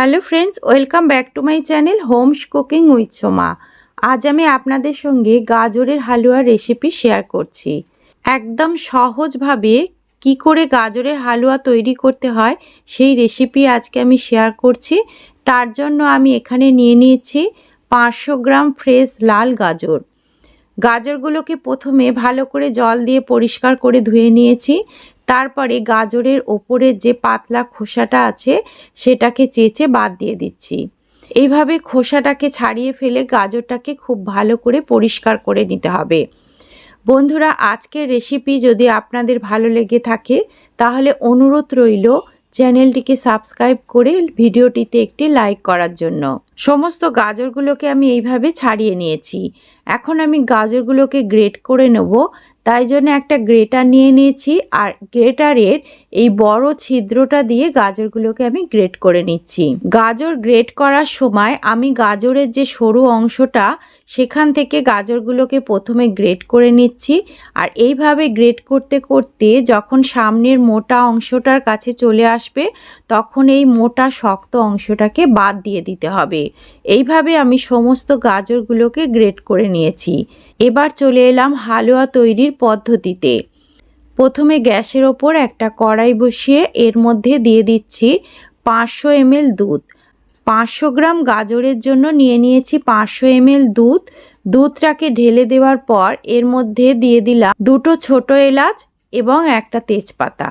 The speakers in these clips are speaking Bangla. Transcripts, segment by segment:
Hello friends, welcome back to my channel homes cooking with Soma. আজ আমি আপনাদের সঙ্গে গাজরের হালুয়ার রেসিপি শেয়ার করছি। একদম সহজভাবে কি করে গাজরের হালুয়া তৈরি করতে হয় সেই রেসিপি আজকে আমি শেয়ার করছি। তার জন্য আমি এখানে নিয়ে নিয়েছি পাঁচশো গ্রাম ফ্রেশ লাল গাজর। গাজরগুলোকে প্রথমে ভালো করে জল দিয়ে পরিষ্কার করে ধুয়ে নিয়েছি। তারপরে গাজরের ওপরের যে পাতলা খোসাটা আছে, সেটাকে চেঁচে বাদ দিয়ে দিচ্ছি। এইভাবে খোসাটাকে ছাড়িয়ে ফেলে গাজরটাকে খুব ভালো করে পরিষ্কার করে নিতে হবে। বন্ধুরা, আজকের রেসিপি যদি আপনাদের ভালো লেগে থাকে, তাহলে অনুরোধ রইল চ্যানেলটিকে সাবস্ক্রাইব করে ভিডিওটিতে একটি লাইক করার জন্য। সমস্ত গাজরগুলোকে আমি এইভাবে ছাড়িয়ে নিয়েছি। এখন আমি গাজরগুলোকে গ্রেট করে নেব, তাই জন্য একটা গ্রেটার নিয়ে নিয়েছি আর গ্রেটারের এই বড় ছিদ্রটা দিয়ে গাজরগুলোকে আমি গ্রেট করে নিচ্ছি। গাজর গ্রেট করার সময় আমি গাজরের যে সরু অংশটা, সেখান থেকে গাজরগুলোকে প্রথমে গ্রেট করে নিচ্ছি আর এইভাবে গ্রেট করতে করতে যখন সামনের মোটা অংশটার কাছে চলে আসবে, তখন এই মোটা শক্ত অংশটাকে বাদ দিয়ে দিতে হবে। এইভাবে আমি সমস্ত গাজরগুলোকে গ্রেট করে নিয়েছি। এবার চলে এলাম হালুয়া তৈরির পদ্ধতিতে। প্রথমে গ্যাসের ওপর একটা কড়াই বসিয়ে এর মধ্যে দিয়ে দিচ্ছি পাঁচশো এমএল দুধ। পাঁচশো গ্রাম গাজরের জন্য নিয়ে নিয়েছি পাঁচশো এমএল দুধ। দুধটাকে ঢেলে দেওয়ার পর এর মধ্যে দিয়ে দিলাম দুটো ছোট এলাচ এবং একটা তেজপাতা।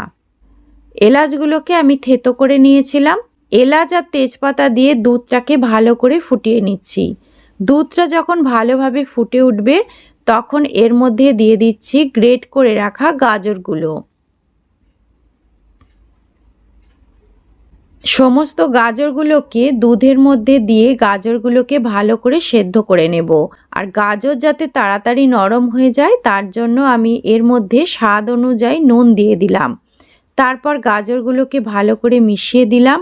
এলাচগুলোকে আমি থেতো করে নিয়েছিলাম। এলাচ আর তেজপাতা দিয়ে দুধটাকে ভালো করে ফুটিয়ে নিচ্ছি। দুধটা যখন ভালোভাবে ফুটে উঠবে, তখন এর মধ্যে দিয়ে দিচ্ছি গ্রেট করে রাখা গাজরগুলো। সমস্ত গাজরগুলোকে দুধের মধ্যে দিয়ে গাজরগুলোকে ভালো করে সেদ্ধ করে নেব। আর গাজর যাতে তাড়াতাড়ি নরম হয়ে যায়, তার জন্য আমি এর মধ্যে স্বাদ অনুযায়ী নুন দিয়ে দিলাম। তারপর গাজরগুলোকে ভালো করে মিশিয়ে দিলাম।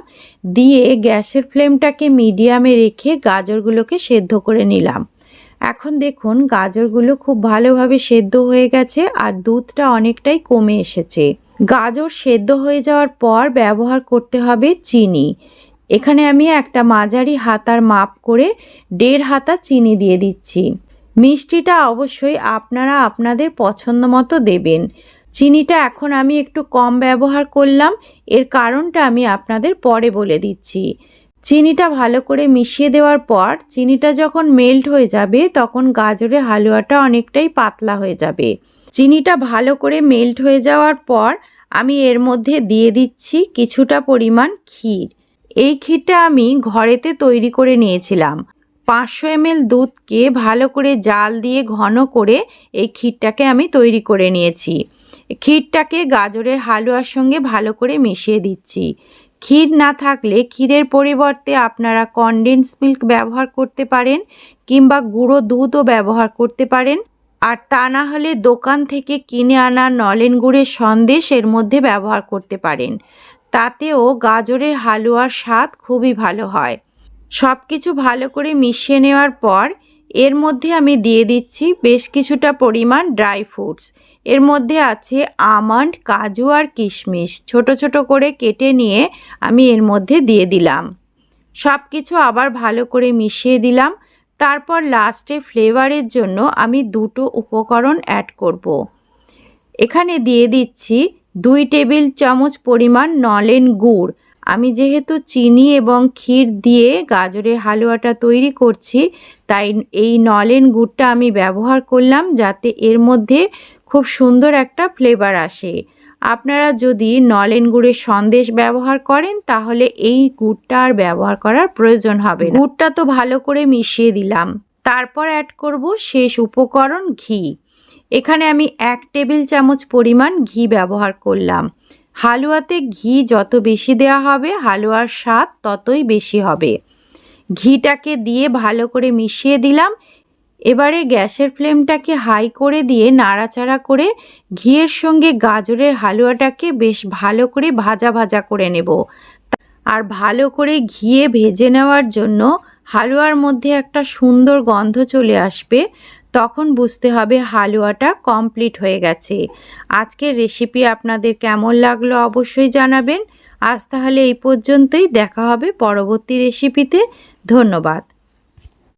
দিয়ে গ্যাসের ফ্লেমটাকে মিডিয়ামে রেখে গাজরগুলোকে সেদ্ধ করে নিলাম। এখন দেখুন গাজরগুলো খুব ভালোভাবে সেদ্ধ হয়ে গেছে আর দুধটা অনেকটাই কমে এসেছে। গাজর সেদ্ধ হয়ে যাওয়ার পর ব্যবহার করতে হবে চিনি। এখানে আমি একটা মাঝারি হাতার মাপ করে দেড় হাতা চিনি দিয়ে দিচ্ছি। মিষ্টিটা অবশ্যই আপনারা আপনাদের পছন্দ মতো দেবেন। চিনিটা এখন আমি একটু কম ব্যবহার করলাম, এর কারণটা আমি আপনাদের পরে বলে দিচ্ছি। চিনিটা ভালো করে মিশিয়ে দেওয়ার পর, চিনিটা যখন মেল্ট হয়ে যাবে, তখন গাজরের হালুয়াটা অনেকটাই পাতলা হয়ে যাবে। চিনিটা ভালো করে মেল্ট হয়ে যাওয়ার পর, আমি এর মধ্যে দিয়ে দিচ্ছি কিছুটা পরিমাণ ক্ষীর। এই ক্ষীরটা আমি ঘরেতে তৈরি করে নিয়েছিলাম। পাঁচশো এমএল দুধকে ভালো করে জাল দিয়ে ঘন করে এই ক্ষীরটাকে আমি তৈরি করে নিয়েছি। ক্ষীরটাকে গাজরের হালুয়ার সঙ্গে ভালো করে মিশিয়ে দিচ্ছি। ক্ষীর না থাকলে ক্ষীরের পরিবর্তে আপনারা কনডেন্স মিল্ক ব্যবহার করতে পারেন কিংবা গুঁড়ো দুধও ব্যবহার করতে পারেন। আর তা না হলে দোকান থেকে কিনে আনা নলেন গুড়ের সন্দেশ এর মধ্যে ব্যবহার করতে পারেন। তাতেও গাজরের হালুয়ার স্বাদ খুবই ভালো হয়। সব কিছু ভালো করে মিশিয়ে নেওয়ার পর, এর মধ্যে আমি দিয়ে দিচ্ছি বেশ কিছুটা পরিমাণ ড্রাই ফ্রুটস। এর মধ্যে আছে আমন্ড, কাজু আর কিশমিশ। ছোট ছোট করে কেটে নিয়ে আমি এর মধ্যে দিয়ে দিলাম। সব কিছু আবার ভালো করে মিশিয়ে দিলাম। তারপর লাস্টে ফ্লেভারের জন্য আমি দুটো উপকরণ অ্যাড করব। এখানে দিয়ে দিচ্ছি দুই টেবিল চামচ পরিমাণ নলেন গুড়। আমি যেহেতু চিনি এবং ক্ষীর দিয়ে গাজরের হালুয়াটা তৈরি করছি, তাই এই নলেন গুড়টা আমি ব্যবহার করলাম যাতে এর মধ্যে খুব সুন্দর একটা ফ্লেভার আসে। আপনারা যদি নলেন গুড়ের সন্দেশ ব্যবহার করেন, তাহলে এই গুড়টা আর ব্যবহার করার প্রয়োজন হবে গুড়টা তো ভালো করে মিশিয়ে দিলাম। তারপর অ্যাড করব শেষ উপকরণ ঘি। এখানে আমি এক টেবিল চামচ পরিমাণ ঘি ব্যবহার করলাম। হালুয়াতে ঘি যত বেশি দেওয়া হবে, হালুয়ার স্বাদ ততই বেশি হবে। ঘিটাকে দিয়ে ভালো করে মিশিয়ে দিলাম। এবারে গ্যাসের ফ্লেমটাকে হাই করে দিয়ে নাড়াচাড়া করে ঘিয়ের সঙ্গে গাজরের হালুয়াটাকে বেশ ভালো করে ভাজা ভাজা করে নেব। আর ভালো করে ঘিয়ে ভেজে নেওয়ার জন্য হালুয়ার মধ্যে একটা সুন্দর গন্ধ চলে আসবে। তখন বুঝতে হবে হালুয়াটা কমপ্লিট হয়ে গেছে। আজকের রেসিপি আপনাদের কেমন লাগল অবশ্যই জানাবেন। আজ তাহলে এই পর্যন্তই, দেখা হবে পরবর্তী রেসিপিতে ধন্যবাদ।